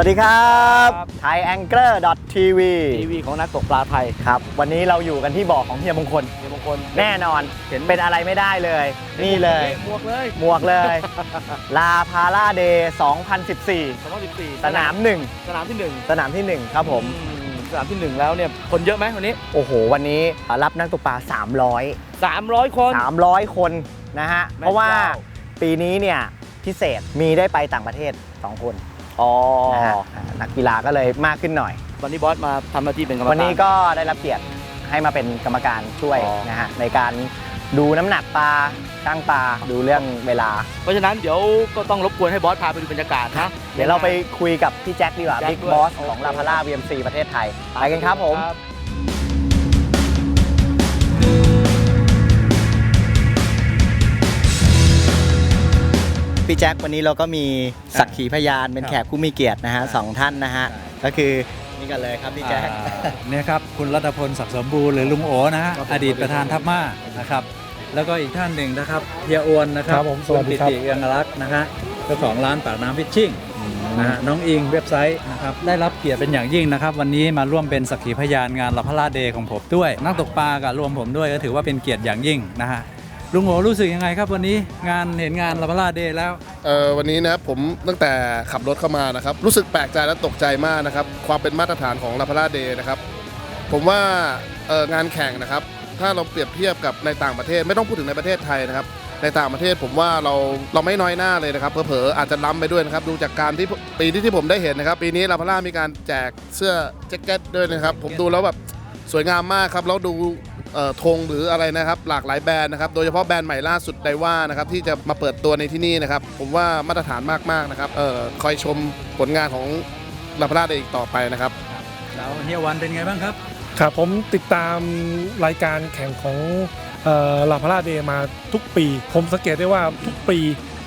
สวัสดีครับครับไทยแองเกิลดอททีวีทีวีของนักตกปลาไทยครับ วันนี้เราอยู่กันที่บ่อของเฮียมงคลเฮียมงคลแน่นอนเห็นเป็นอะไรไม่ได้เลย นี่เลยหมวกเลยหมวกเลยลาพาราเดย์2014 2014 สนามหนึ่งสนามที่หนึ่งสนามที่หนึ่งครับผมอืมสนามที่หนึ่งแล้วเนี่ยคนเยอะไหมวันนี้ โอ้โห วันนี้รับนักตกปลา 300 300 คน 300 คนนะฮะแม่เพราะว่าเจ้าปีนี้เนี่ยพิเศษมีได้ไปต่างประเทศ 2 คน อ๋อนะฮะอ่านักกีฬาก็เลยมากขึ้นหน่อย วันนี้บอสมาทำหน้าที่เป็นกรรมการ วันนี้ก็ได้รับเกียรติให้มาเป็นกรรมการช่วยอ๋อ นะฮะในการดูน้ำหนักปลาช่างปลาดูเรื่องเวลา เพราะฉะนั้นเดี๋ยวก็ต้องรบกวนให้บอสพาไปดูบรรยากาศนะ เดี๋ยวเราไปคุยกับพี่แจ็คดีกว่าแจ็คบิ๊กด้วยบอสโอเคของลาพาร่า VMC ประเทศไทยไปกันครับผม พี่แจ็ควันนี้เราก็มีสักขีพยานเป็นแขกผู้มีเกียรตินะฮะสองท่านนะฮะก็คือนี่กันเลยครับพี่แจ็คอ่าเนี่ยครับคุณรัตพลศักดิ์สมบูรณ์หรือลุงโอนะฮะครับผมอดีตประธานทัพมานะครับแล้วก็อีกท่านหนึ่งนะครับเฮียอวนนะครัครับผมสวัสดีครับณปิติเอืองอรักษ์นะฮะเจ้าของร้านปากน้ำฟิชชิ่งนะฮะน้องอิงเว็บไซต์นะครับได้รับเกียรติเป็นอย่างยิ่งนะครับ วันนี้มาร่วมเป็นสักขีพยานงานลาพลาเดย์ของผมด้วย นักตกปลากับรวมผมด้วยก็ถือว่าเป็นเกียรติอย่างยิ่งนะฮะ ลุงโอรู้สึกยังไงครับวันนี้งานเห็นงานลาพลาเดย์แล้ว เอ่อวันนี้นะครับผมตั้งแต่ขับรถเข้ามานะครับ รู้สึกแปลกใจและตกใจมากนะครับ ความเป็นมาตรฐานของลาพาราเดย์นะครับ ผมว่าเอ่องานแข่งนะครับ ถ้าเราเปรียบเทียบกับในต่างประเทศ ไม่ต้องพูดถึงในประเทศไทยนะครับ ในต่างประเทศผมว่าเราเราไม่น้อยหน้าเลยนะครับเผลอๆอาจจะล้ำไปด้วยนะครับ ดูจากการที่ปีที่ที่ผมได้เห็นนะครับ ปีนี้ลาพารามีการแจกเสื้อแจ็คเก็ตด้วยนะครับ ผมดูแล้วแบบสวยงามมากครับแล้วดู ธงหรืออะไรนะครับหลากหลายแบรนด์นะครับโดยเฉพาะแบรนด์ใหม่ล่าสุดไดว่านะครับที่จะมาเปิดตัวในที่นี่นะครับผมว่ามาตรฐานมากๆนะครับเอ่อคอยชมผลงานของลาพาราได้อีกต่อไปนะครับแล้วเฮียวันเป็นไงบ้างครับครับผมติดตามรายการแข่งของลาพาราเดย์มาทุกปี ผมสังเกตได้ว่าทุกปี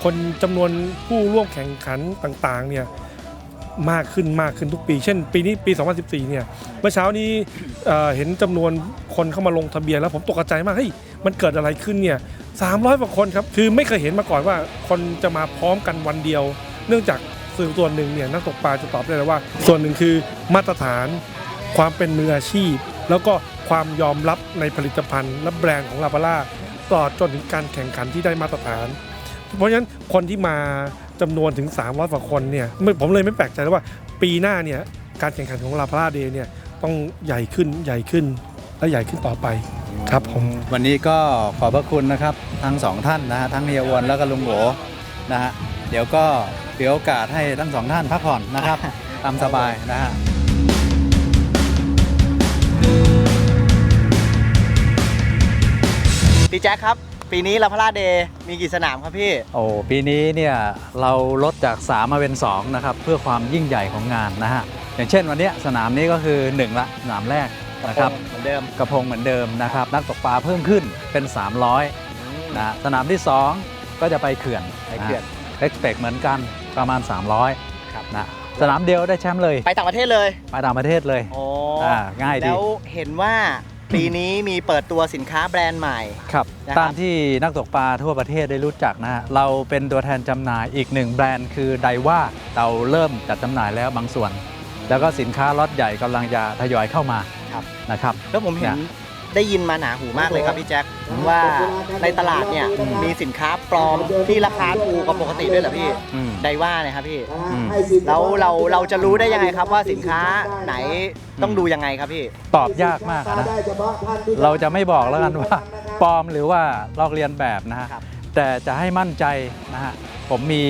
คนจำนวนผู้ร่วมแข่งขันต่างๆเนี่ย มากขึ้นมากขึ้นทุกปี เช่น ปีนี้ปี 2014 เนี่ย เมื่อเช้านี้เอ่อเห็นจำนวนคนเข้ามาลงทะเบียนแล้วผมตกใจมาก เฮ้ย มันเกิดอะไรขึ้นเนี่ย 300กว่าคนครับ คือไม่เคยเห็นมาก่อนว่าคนจะมาพร้อมกันวันเดียว เนื่องจากสื่อส่วนหนึ่งเนี่ยนักตกปลาจะตอบได้เลยว่า ส่วนหนึ่งคือมาตรฐาน ความเป็นมืออาชีพ แล้วก็ความยอมรับในผลิตภัณฑ์และแบรนด์ของลาบาร่าตลอดจนถึงการแข่งขันที่ได้มาตรฐาน เพราะฉะนั้นคนที่มา จำนวนถึง 300กว่าคนเนี่ยไม่ผมเลยไม่แปลกใจเลยว่าปีหน้าเนี่ยการแข่งขันของลาบาร่าเดย์เนี่ยต้องใหญ่ขึ้นใหญ่ขึ้นและใหญ่ขึ้นต่อไปครับผมวันนี้ก็ขอบพระคุณนะครับทั้งสองท่านนะฮะทั้งเฮียอวนแล้วก็ลุงโอนะฮะเดี๋ยวก็เดี๋ยวโอกาสให้ทั้งสองท่านพักผ่อนนะครับตามสบายนะฮะพี่แจ็คครับ ปีนี้ลาพาร่าเดย์มีกี่สนามครับพี่ โอ้ปีนี้เนี่ยเราลดจาก 3 มาเป็น 2 นะครับ เพื่อความยิ่งใหญ่ของงานนะฮะ อย่างเช่นวันเนี้ยสนามนี้ก็คือ 1 ละ สนามแรกนะครับเหมือนเดิมกระพงเหมือนเดิมนะครับ นักตกปลาเพิ่มขึ้นเป็น 300นะฮะสนามที่ 2 ก็จะไปเขื่อนไปเขื่อนเอ็กซ์เพเหมือนกันประมาณ 300ครับนะสนามเดียวได้แชมป์เลย ไปต่างประเทศเลย ไปต่างประเทศเลยโอ้อ่าง่ายดีแล้วเห็นว่า ปีนี้มีเปิดตัวสินค้าแบรนด์ใหม่ ครับ นะครับ ตามที่นักตกปลาทั่วประเทศได้รู้จักนะฮะเราเป็นตัวแทนจำหน่ายอีกหนึ่งแบรนด์คือไดว่าเราเริ่มจัดจำหน่ายแล้วบางส่วน แล้วก็สินค้าล็อตใหญ่กำลังจะทยอยเข้ามาครับนะครับ แล้วผมเห็นเนี่ย ได้ยินมาหนาหูมากเลยครับพี่แจ็คว่าในตลาดเนี่ยอืมมีสินค้าปลอมที่ราคาถูกกว่าปกติด้วยเหรอพี่อืมไดว่าเนี่ยครับพี่อืมแล้วเราเราจะรู้ได้ยังไงครับว่าสินค้าไหนต้องดูยังไงครับพี่ ตอบยากมากอะนะเราจะไม่บอกแล้วกันว่าปลอมหรือว่าลอกเลียนแบบนะฮะครับแต่จะให้มั่นใจนะฮะผมมี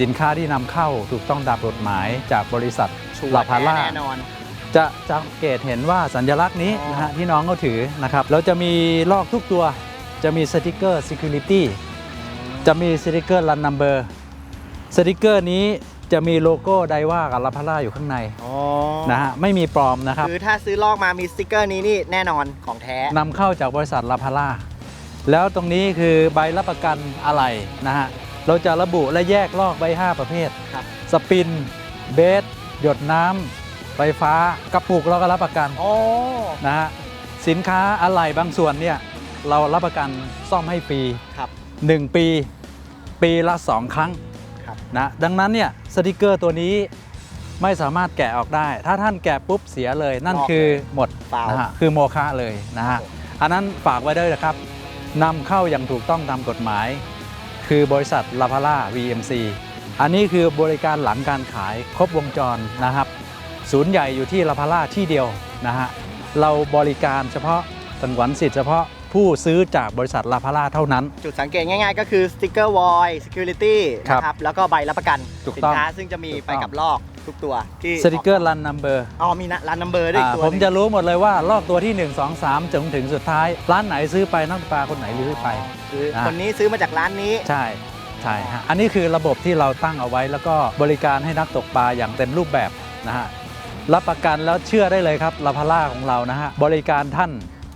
สินค้าที่นำเข้าถูกต้องตามกฎหมายจากบริษัทชัวลาร์พาแท้ร่าแน่นอน จะจะสังเกตเห็นว่าสัญลักษณ์นี้อ๋อนะฮะที่น้องเขาถือนะครับแล้วจะมีลอกทุกตัวจะมีสติกเกอร์ Security จะมีสติกเกอร์ Run Number สติกเกอร์นี้จะมีโลโก้ไดว่ากับลาพาร่าอยู่ข้างในอ๋อนะฮะไม่มีปลอมนะครับคือถ้าซื้อลอกมามีสติกเกอร์นี้นี่แน่นอนของแท้นำเข้าจากบริษัทลาพาร่าแล้วตรงนี้คือใบรับประกันอะไรนะฮะเราจะระบุและแยกลอกใบ 5 ประเภทครับสปิน เบส หยดน้ำ ไฟฟ้ากระปุกเราก็รับประกันอ๋อนะฮะสินค้าอะไหล่บางส่วนเนี่ยเรารับประกันซ่อมให้ฟรีครับ 1 ปี ปีละ 2 ครั้งครับ นะดังนั้นเนี่ยสติกเกอร์ตัวนี้ไม่สามารถแกะออกได้ ถ้าท่านแกะปุ๊บเสียเลย นั่นลอกคือหมดฟาวล์นะฮะคือโมฆะเลยนะฮะอันนั้นฝากไว้ด้วยนะครับนำเข้าอย่างถูกต้องตามกฎหมาย คือบริษัทลาพาร่า VMC อันนี้คือบริการหลังการขายครบวงจรนะครับ ศูนย์ใหญ่อยู่ที่ลาพาร่าที่เดียวนะฮะเราบริการเฉพาะสังวนสิทธิ์เฉพาะผู้ซื้อจากบริษัทลาพาร่าเท่านั้น จุดสังเกตง่าย ๆ ก็คือสติกเกอร์วอย security ครับนะครับแล้วก็ใบรับประกันถูกสิต้องค้าซึ่งจะมีถูกไปต้องกับลอกทุกตัวที่สติกเกอร์รันนัมเบอร์อ๋อมีนะร้านนัมเบอร์ด้วยอีกตัวผมหนึ่งจะรู้หมดเลยว่าลอกตัวที่ 1 2 3จนถึงสุดท้าย ร้านไหนซื้อไปนักตกปลาคนไหนซื้อไป คืออ่า คนนี้ซื้อมาจากร้านนี้ ใช่ใช่ฮะอันนี้คือระบบที่เราตั้งเอาไว้แล้วก็บริการให้นักตกปลาอย่างเต็มรูปแบบนะฮะ รับประกันแล้วเชื่อได้เลยครับลาพาร่าของเรานะฮะบริการท่าน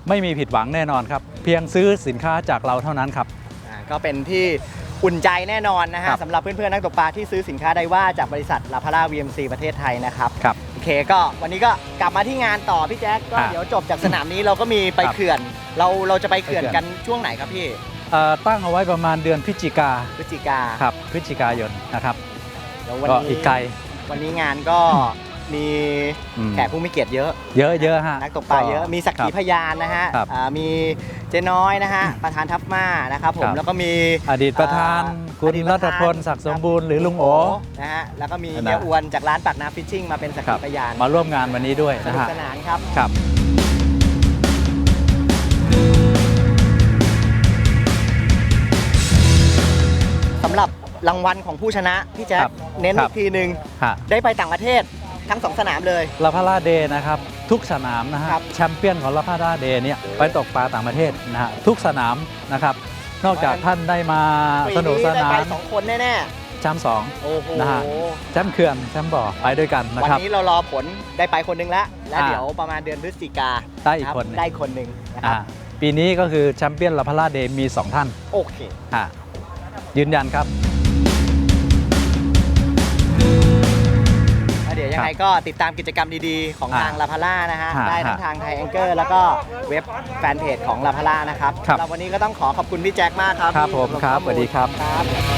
ไม่มีผิดหวังแน่นอนครับ เพียงซื้อสินค้าจากเราเท่านั้นครับ อ่าก็เป็นที่อุ่นใจแน่นอนนะครัฮะบสำหรับเพื่อนๆนักตกปลาที่ซื้อสินค้าไดว่าจากบริษัทลาพาร่า VMC ประเทศไทยนะครับ ครับ โอเคก็วันนี้ก็กลับมาที่งานต่อพี่แจ๊คก็อะเดี๋ยวจบจากสนามนี้เราก็มีไปครับเขื่อน เราเราจะไปเขื่อนไปเขื่อน กันช่วงไหนครับพี่เอ่อตั้งเอาไว้ประมาณเดือนพฤศจิกาพฤศจิกาครับพฤศจิกายนนะครับแล้ววันก็นี้อีกไกล วันนี้งานก็ มีอืม แขกผู้มีเกียรติเยอะ เยอะเยอะฮะ นักตกปลาเยอะมีสักขีครับพยานนะฮะครับอ่ามีเจ๊น้อยนะฮะประธานทัพมานะครับผมครับ แล้วก็มีอดีตประธานอ่าคุณอดีตปรัระตธานพลศักดิ์สมบูรณ์หรือลุงโอ นะฮะแล้วก็มีนะ เฮียอวนจากร้านปากน้ำฟิชชิ่งมาเป็นสักครัขีบพยานมาร่วมงานวันนี้ด้วยสนะนุกฮะสนานครับ ครับ สำหรับรางวัลของผู้ชนะพี่แจ๊คครับเน้นครัอีบ กทีหนึ่งฮะได้ไปต่างประเทศ ทั้งสองสนามเลย ลาพาราเดย์นะครับ ทุกสนามนะฮะครับ แชมเปี้ยนของลาพาราเดย์เนี่ยไปตกปลาต่างประเทศนะฮะทุกสนามนะครับ นอกจากท่านได้มาปีสนุกนี้สได้นาไปนสองคนแน่แชมป์สอง ๆโอ้โหนะฮะ แชมป์เขื่อนแชมป์บ่อไปด้วยกันนะวันครับ นี้เรารอผลได้ไปคนหนึงแล้วและอ่า เดี๋ยวประมาณเดือนพฤศจิกาได้อีกรับคนหนึ่งได้คนหนึ่งนะครัอ่าบปีนี้ก็คือแชมเปี้ยนลาพาราเดย์มี 2 ท่านโอเค อ่ายืนยันครับ ก็ติดตามกิจกรรมดีๆ ของอ่าทางลาพาร่านะฮะฮะได้ทั้งฮะทางไทยแองเกอร์แล้วก็เว็บแฟนเพจของลาพาร่านะครับครับสำหรับวันนี้ก็ต้องขอขอบคุณพี่แจ็คมากครับครับที่ผมสำหครับข้อสวัสดีครับ ครับ